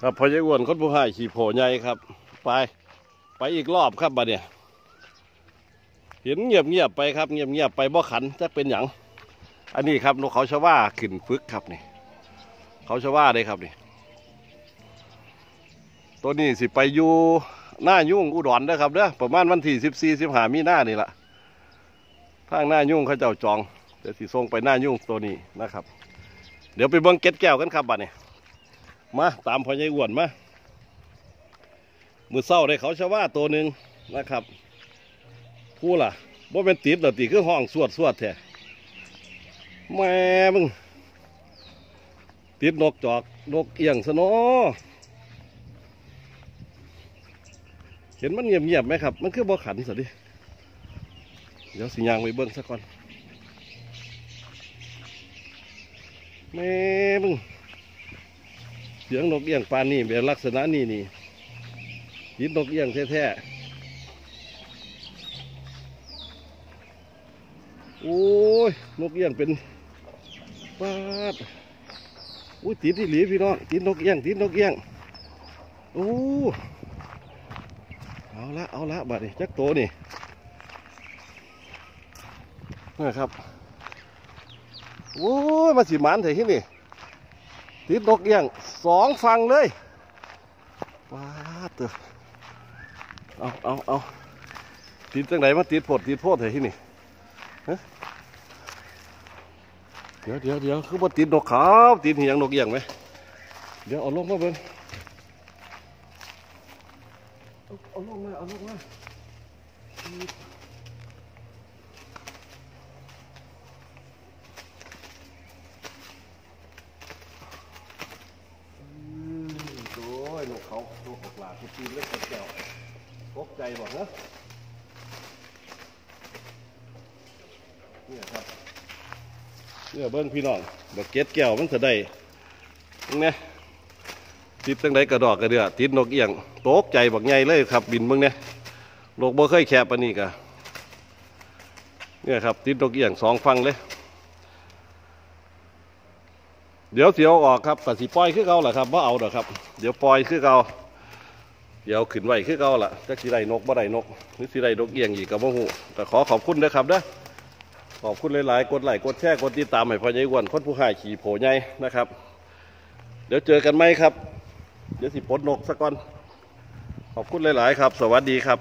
ครับพอยายอ้วนคนผู้ให้ขี่โผใหญ่ครับ ไป ไปอีกรอบครับบัดเนี่ยเห็นเงียบเงียบไปครับเงียบเงียบไปบ่ขันจะเป็นหยังอันนี้ครับนกเขาชว่าขึ้นฟึกครับนี่ เขาชว่าเลยครับนี่ ตัวนี้สิไปอยู่หน้ายุ่งอุดรนะครับเด้อประมาณวันที่สิบสี่สิบห้ามีหน้านี่แหละทางหน้ายุ่งเขาเจ้าจองเดี๋ยวสิส่งไปหน้ายุ่งตัวนี้นะครับ เดี๋ยวไปเบิ้งเก็ดแก้วกันครับบัดนี้ มาตามพ่อใหญ่อ้วนมามือเศร้าได้เขาชะว่าตัวหนึ่งนะครับผู้ล่ะว่าเป็นติดหรอติคือห้องสวดสวดแท้แม่มึงติดนกจอกนกเอียงสนอเห็นมันเงียบๆไหมครับ มันคือบ่ขันสิดิเดี๋ยวสิยางไปเบิ้งสักก่อนแม่มึง เสียงนกเอี้ยงปานนี่เป็นลักษณะนี่นี่ยินนกเอี้ยงแท้ๆโอ้ยนกเอี้ยงเป็นปาดอุ้ยติดที่หลีพี่น้องติดนกเอี้ยงติดนกเอี้ยงโอ้เอาละเอาละบัดนี้จักโตนี่นะครับโอ้ยมาสิหมันเถอะที่นี่ ติดนกเอียงสองฟังเลยว้าดเถอเอาเอาเอาติดจังไหนมาติดโพดติดโพดเถอที่นี่เดี๋ยวเดี๋ยวเดี๋ยวคือว่าติดนกขาวติดเหียงนกเอียงไหมเดี๋ยวเอาลงมาเบิ่งเอาเอาลงมาเอาลงมาอืมโอ้ย นกเขานกออกหลาทุกทีเล็กกระเจ้าตกใจบอกนะเนี่ยครับเนี่ยเบิ้งพี่น้องดอกเก็ดแก้วมันจะได้เนี่ยติดตั้งไหนกระดอกกระเดือติดนกเอียงตกใจบักใหญ่เลยครับ บินเบิ้งเนี่ยนกบ่เคยแคบปานนี้กะเนี่ยครับติดนกเอียงสองฟังเลย เดี๋ยวเสียวออกครับกสิปล่อยคือเก่าแหละครับว่าเอาเดอกครับ เดี๋ยวปล่อยคือเก่า เดี๋ยวขึ้นไหวขึ้นเก่าล่ะจักสีไรนกบ่ไรนกหรือสีไรนกเอียงอีกกับบ่หูแต่ขอขอบคุณนะครับนะขอบคุณหลายๆ กดไลค์กดแชร์กดติดตามให้พ่อใหญ่อ้วนคนผู้หายขี่โผใหญ่นะครับ เดี๋ยวเจอกันไหมครับ เดี๋ยวสิปลดนกสักก่อน ขอบคุณหลาย ๆ ครับ สวัสดีครับ